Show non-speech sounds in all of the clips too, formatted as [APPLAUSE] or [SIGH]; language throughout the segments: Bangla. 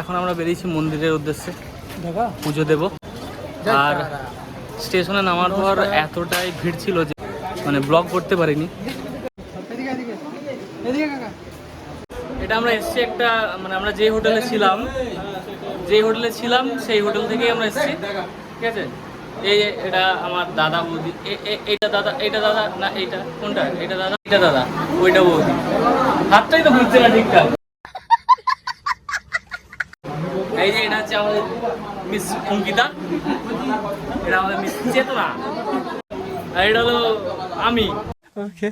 এখন আমরা বেরিয়েছি মন্দিরের উদ্দেশ্যে। পুজো দেব। আর স্টেশনে নামার পর এতটাই ভিড় ছিল যে মানে ব্লগ করতে পারিনি। এটা আমরা এসেছি একটা মানে আমরা যে হোটেলে ছিলাম যে হোটেলে ছিলাম সেই হোটেল থেকেই আমরা এসেছি। ঠিক আছে? এই এটা আমার দাদা বৌদি। এ- এ- এইটা দাদা এইটা দাদা না এইটা। কোনটা? এটা দাদা এটা দাদা ওইটা বৌদি। হাতটাই তো ঘুরছে না ঠিকঠাক। এই যে এটা হচ্ছে আমাদের মিস অঙ্কিতা। এটা আমাদের মিস চেতনা। আর এটা হলো আমি। ওকে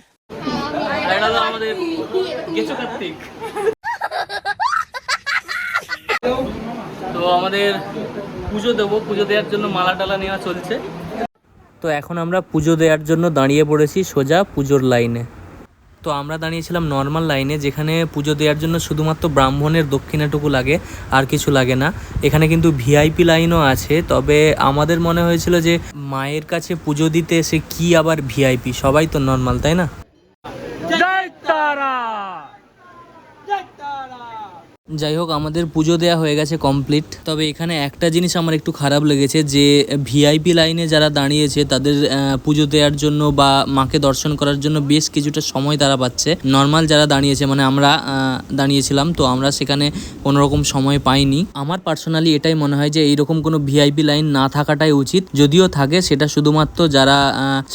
আর এটা হলো আমাদের গেছো কার্তিক। তো আমাদের পুজো দেবো। পুজো দেওয়ার জন্য মালা টালা নেওয়া চলছে। তো এখন আমরা পুজো দেওয়ার জন্য দাঁড়িয়ে পড়েছি সোজা পুজোর লাইনে। তো আমরা দাঁড়িয়েছিলাম নর্মাল লাইনে যেখানে পুজো দেওয়ার জন্য শুধুমাত্র ব্রাহ্মণের দক্ষিণাটুকু লাগে, আর কিছু লাগে না। এখানে কিন্তু ভিআইপি লাইনও আছে, তবে আমাদের মনে হয়েছিল যে মায়ের কাছে পুজো দিতে এসে কি আবার ভিআইপি সবাই তো নর্মাল তাই না? যাই হোক, আমাদের পুজো দেওয়া হয়ে গেছে কমপ্লিট তবে এখানে একটা জিনিস আমার একটু খারাপ লেগেছে যে ভিআইপি লাইনে যারা দাঁড়িয়েছে, তাদের পুজো দেওয়ার জন্য বা মাকে দর্শন করার জন্য বেশ কিছুটা সময় তারা পাচ্ছে। নর্মাল যারা দাঁড়িয়েছে মানে আমরা দাঁড়িয়েছিলাম, তো আমরা সেখানে কোনো রকম সময় পাইনি। আমার পার্সোনালি এটাই মনে হয় যে, এইরকম কোনো ভিআইপি লাইন না থাকাটাই উচিত। যদিও থাকে, সেটা শুধুমাত্র যারা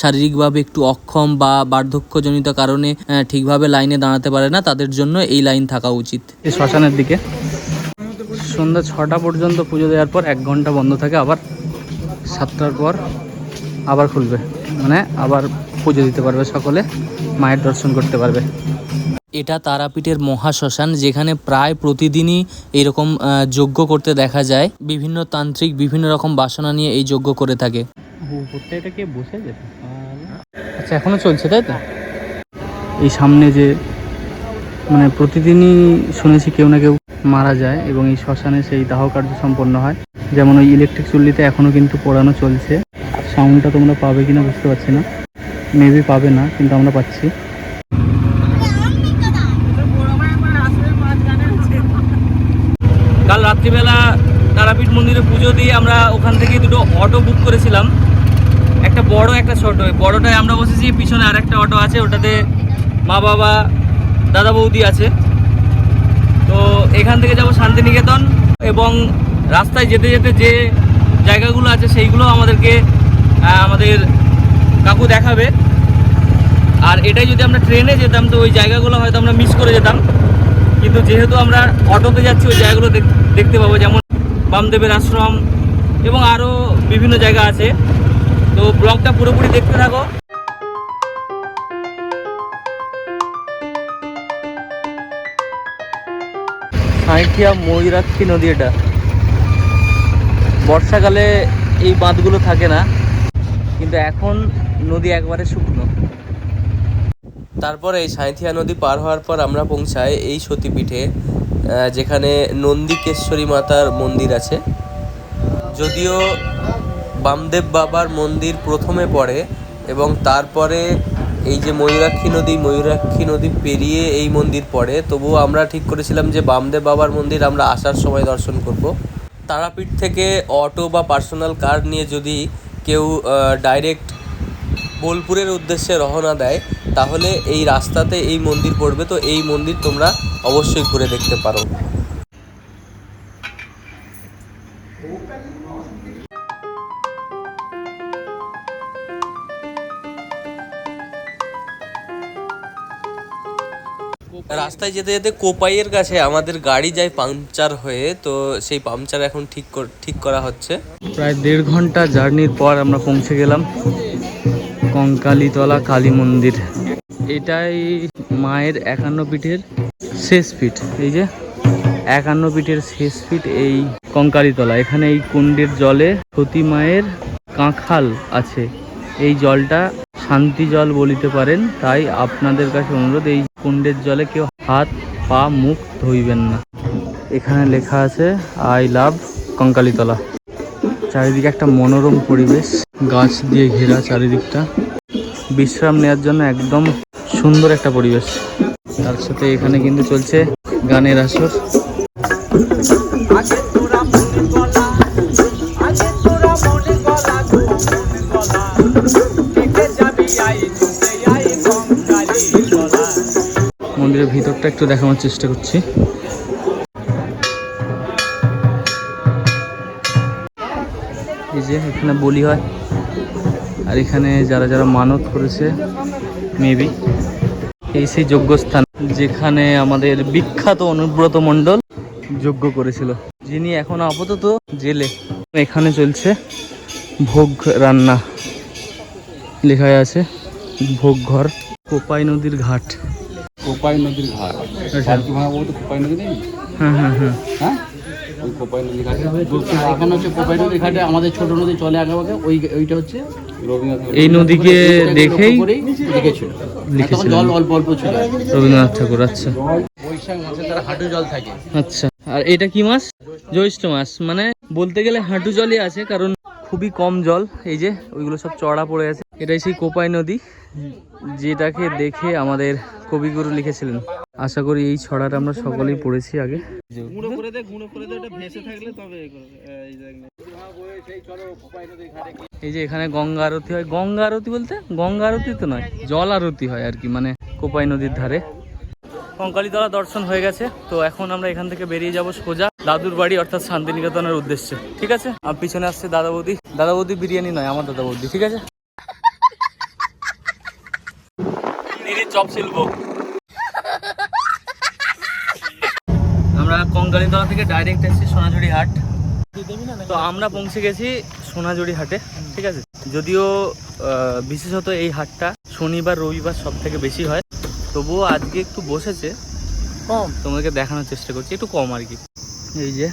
শারীরিকভাবে একটু অক্ষম বা বার্ধক্যজনিত কারণে ঠিকভাবে লাইনে দাঁড়াতে পারে না, তাদের জন্য এই লাইন থাকা উচিত। শ্মশানের দিকে সন্ধ্যা ছটা পর্যন্ত পুজো দেওয়ার পর এক ঘণ্টা বন্ধ থাকে আবার সাতটার পর আবার খুলবে। মানে আবার পুজো দিতে পারবে সকলে মায়ের দর্শন করতে পারবে। এটা তারাপীঠের মহাশ্মশান যেখানে প্রায় প্রতিদিনই এরকম যজ্ঞ করতে দেখা যায়। বিভিন্ন তান্ত্রিক বিভিন্ন রকম বাসনা নিয়ে এই যজ্ঞ করে থাকে। আচ্ছা এখনও চলছে তাই তো? এই সামনে যে মানে প্রতিদিনই শুনেছি কেউ না কেউ মারা যায় এবং এই শ্মশানে সেই দাহ কার্য সম্পন্ন হয়। যেমন ওই ইলেকট্রিক চুল্লিতে এখনও কিন্তু পোড়ানো চলছে। সাউন্ডটা তোমরা পাবে কিনা বুঝতে পারছি না। মেবি পাবে না, কিন্তু আমরা পাচ্ছি। কাল রাত্রিবেলা তারাপীঠ মন্দিরে পুজো দিয়ে আমরা ওখান থেকে দুটো অটো বুক করেছিলাম। একটা বড়, একটা ছোট। বড়টায় আমরা বসেছি, পিছনে আরেকটা অটো আছে, ওটাতে মা বাবা দাদা বৌদি আছে। তো এখান থেকে যাব শান্তিনিকেতন এবং রাস্তায় যেতে যেতে যে জায়গাগুলো আছে সেইগুলো আমাদেরকে আমাদের কাকু দেখাবে। আর এটাই যদি আমরা ট্রেনে যেতাম তো ওই জায়গাগুলো হয়তো আমরা মিস করে যেতাম। কিন্তু যেহেতু আমরা অটোতে যাচ্ছি, ওই জায়গাগুলো দেখতে পাবো। যেমন বামদেবের আশ্রম এবং আরও বিভিন্ন জায়গা আছে। তো ব্লগটা পুরোপুরি দেখতে থাকো। সাঁইথিয়া ময়ূরাক্ষী নদী এটা। বর্ষাকালে এই বাঁধগুলো থাকে না, কিন্তু এখন নদী একবারে শুকনো। তারপরে এই সাঁইথিয়া নদী পার হওয়ার পর আমরা পৌঁছাই এই সতীপীঠে যেখানে নন্দিকেশ্বরী মাতার মন্দির আছে। যদিও বামদেব বাবার মন্দির প্রথমে পড়ে এবং তারপরে এই যে ময়ূরাক্ষী নদী ময়ূরাক্ষী নদী পেরিয়ে এই মন্দির পড়ে। তবুও আমরা ঠিক করেছিলাম যে বামদেব বাবার মন্দির আমরা আসার সময় দর্শন করব। তারাপীঠ থেকে অটো বা পার্সোনাল কার নিয়ে যদি কেউ ডাইরেক্ট বোলপুরের উদ্দেশ্যে রওনা দেয়, তাহলে এই রাস্তাতে এই মন্দির পড়বে। তো এই মন্দির তোমরা অবশ্যই ঘুরে দেখতে পারো। রাস্তায় যেতে যেতে কোপাইয়ের কাছে আমাদের গাড়ি যায় পাংচার হয়ে, তো সেই পাংচার এখন ঠিক ঠিক করা হচ্ছে। প্রায় দেড় ঘণ্টা জার্নির পর আমরা পৌঁছে গেলাম কঙ্কালীতলা কালী মন্দির। এটাই মায়ের একান্ন পীঠের শেষ পিঠ। এই যে, একান্ন পীঠের শেষ পিঠ এই কঙ্কালীতলা। এখানে এই কুণ্ডের জলে সতী মায়ের কাঁখাল আছে। এই জলটা শান্তি জল বলিতে পারেন, তাই আপনাদের কাছে অনুরোধ, এই কুণ্ডের জলে কেউ হাত, পা, মুখ ধুইবেন না। এখানে লেখা আছে, আই লাভ কঙ্কালীতলা। চারিদিকে একটা মনোরম পরিবেশ, গাছ দিয়ে ঘেরা চারিদিকটা। বিশ্রাম নেওয়ার জন্য একদম সুন্দর একটা পরিবেশ। তার সাথে এখানে কিন্তু চলছে গানের আসর। মন্দিরের ভিতরটা একটু দেখানোর চেষ্টা করছি। এই যে এখানে বলি হয়। আর এখানে যারা যারা মানত করেছে মেবি এই সেই যজ্ঞস্থান যেখানে আমাদের বিখ্যাত অনুব্রত মণ্ডল যজ্ঞ করেছিল। যিনি এখন আপাতত জেলে। এখানে চলছে ভোগ রান্না। লেখা আছে, ভোগ ঘর, কোপাই নদীর ঘাট। কোপাই নদীর ঘাট। আচ্ছা। ভাঙা বলতে কোপাই নদী নেই? হ্যাঁ হ্যাঁ হ্যাঁ হ্যাঁ? ওই কোপাই নদী ঘাটে। এখানে হচ্ছে কোপাই ঘাটে আমাদের ছোট নদী চলে আগে আগে ওই ওইটা হচ্ছে এই নদীকে দেখেই লিখেছিল জল অল্প অল্প ছিল। রবীন্দ্রনাথ ঠাকুর আচ্ছা। বৈশাখ মাসে তার হাঁটু জল থাকে। আচ্ছা। আর এটা কি মাছ জ্যৈষ্ঠ মাছ মানে বলতে গেলে হাঁটু জলই আছে কারণ খুবই কম জল। এই যে ওইগুলো সব চড়া পড়ে আছে। এটাই সেই কোপাই নদী। যেটাকে দেখে আমাদের কবিগুরু লিখেছিলেন। আশা করি এই ছড়াটা আমরা সকলেই পড়েছি আগে। এই যে এখানে গঙ্গা আরতি হয়। গঙ্গা আরতি বলতে? গঙ্গা আরতি তো নয় জল আরতি হয় আর কি মানে কোপাই নদীর ধারে। কঙ্কালীতলা দর্শন হয়ে গেছে তো এখন আমরা এখান থেকে বেরিয়ে যাব সোজা দাদুর বাড়ি অর্থাৎ শান্তিনিকেতনের উদ্দেশ্যে। ঠিক আছে? আর পিছনে আসছে দাদা বৌদি দাদা বৌদি বিরিয়ানি নয় আমার দাদা বৌদি ঠিক আছে? চপ শিল্প [LAUGHS] আমরা কঙ্কালীতলা থেকে ডাইরেক্ট এসেছি সোনাঝুরি হাট। তো আমরা পৌঁছে গেছি সোনাঝুরি হাটে ঠিক আছে? যদিও বিশেষত এই হাটটা শনিবার রবিবার সব থেকে বেশি হয়। তবুও আজকে একটু বসেছে। কম। তোমাদেরকে দেখানোর চেষ্টা করছি একটু কম আর কি। এই যে।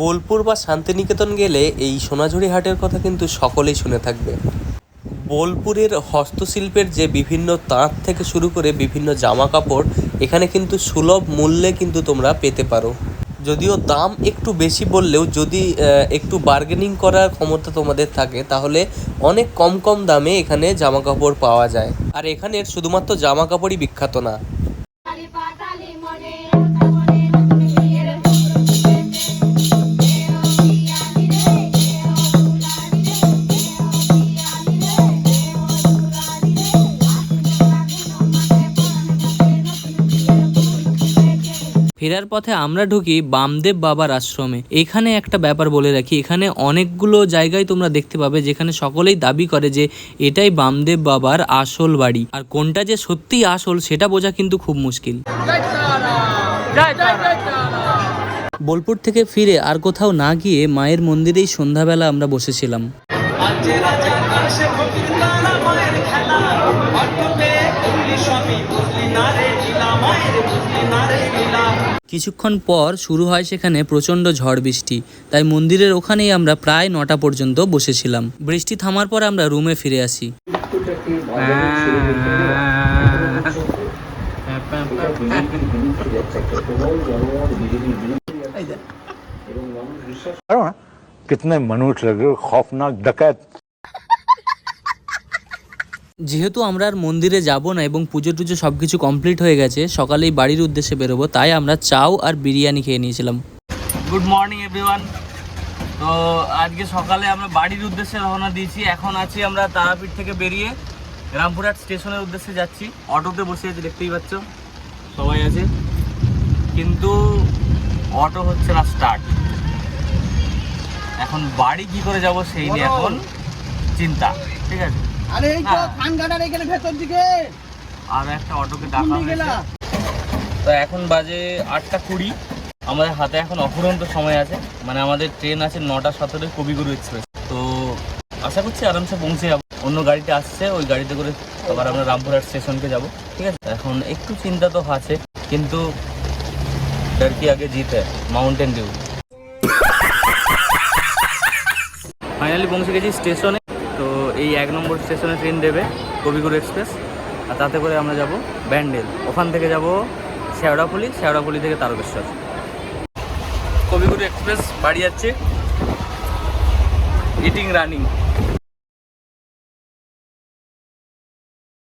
বোলপুর বা শান্তিনিকেতন গেলে এই সোনাঝুরি হাটের কথা কিন্তু সকলেই শুনে থাকবে। বোলপুরের হস্তশিল্পের যে বিভিন্ন তাঁত থেকে শুরু করে বিভিন্ন জামা কাপড় এখানে কিন্তু সুলভ মূল্যে কিন্তু তোমরা পেতে পারো। যদিও দাম একটু বেশি বললেও যদি একটু বার্গেনিং করার ক্ষমতা তোমাদের থাকে, তাহলে অনেক কম কম দামে এখানে জামা কাপড় পাওয়া যায়। আর এখানের শুধুমাত্র জামা কাপড়ই বিখ্যাত না। ফেরার পথে আমরা ঢুকি বামদেব বাবার আশ্রমে। এখানে একটা ব্যাপার বলে রাখি এখানে অনেকগুলো জায়গায় তোমরা দেখতে পাবে যেখানে সকলেই দাবি করে যে এটাই বামদেব বাবার আসল বাড়ি। আর কোনটা যে সত্যিই আসল সেটা বোঝা কিন্তু খুব মুশকিল। বোলপুর থেকে ফিরে আর কোথাও না গিয়ে মায়ের মন্দিরেই সন্ধ্যাবেলা আমরা বসেছিলাম। কিছুক্ষণ পর শুরু হয় সেখানে প্রচণ্ড ঝড় বৃষ্টি তাই মন্দিরের ওখানেই আমরা প্রায় নটা পর্যন্ত বসেছিলাম বৃষ্টি থামার পর আমরা রুমে ফিরে আসি करो ना कितने मनुष्य लग रहे हो खौफनाक डकैत যেহেতু আমরা আর মন্দিরে যাব না এবং পুজো টুজো সব কিছু কমপ্লিট হয়ে গেছে সকালেই বাড়ির উদ্দেশ্যে বেরোবো তাই আমরা চাও আর বিরিয়ানি খেয়ে নিয়েছিলাম। গুড মর্নিং এভরিওয়ান তো আজকে সকালে আমরা বাড়ির উদ্দেশ্যে রওনা দিয়েছি। এখন আছি আমরা তারাপীঠ থেকে বেরিয়ে রামপুরহাট স্টেশনের উদ্দেশ্যে যাচ্ছি। অটোতে বসে আছি দেখতেই পাচ্ছ। সবাই আছে। কিন্তু অটো হচ্ছে না স্টার্ট এখন বাড়ি কি করে যাব সেই নিয়ে এখন চিন্তা ঠিক আছে? আরে এই তো হ্যাঁ। ধান গাড়ার এখানে ভেতর দিকে। আর একটা অটোকে ডাকা হয়েছে। তো এখন বাজে আটটা কুড়ি। আমাদের হাতে এখন অফুরন্ত সময় আছে। মানে আমাদের ট্রেন আছে নটা সতেরো কবিগুরু এক্সপ্রেস। তো আশা করছি আরামসে পৌঁছে যাব। অন্য গাড়িতে আসছে ওই গাড়িতে করে আবার আমরা রামপুরহাট স্টেশনকে যাব। ঠিক আছে? এখন একটু চিন্তা তো আছে কিন্তু ডর কি আগে জিতে। মাউন্টেন ডিউ ফাইনালি পৌঁছে গেছি স্টেশনে। এই এক নম্বর স্টেশনে ট্রেন দেবে কবিগুরু এক্সপ্রেস। আর তাতে করে আমরা যাব ব্যান্ডেল। ওখান থেকে যাব শেওড়াফুলি শেওড়াফুলি থেকে তারকেশ্বর। কবিগুরু এক্সপ্রেস বাড়ি যাচ্ছে ইটিং রানিং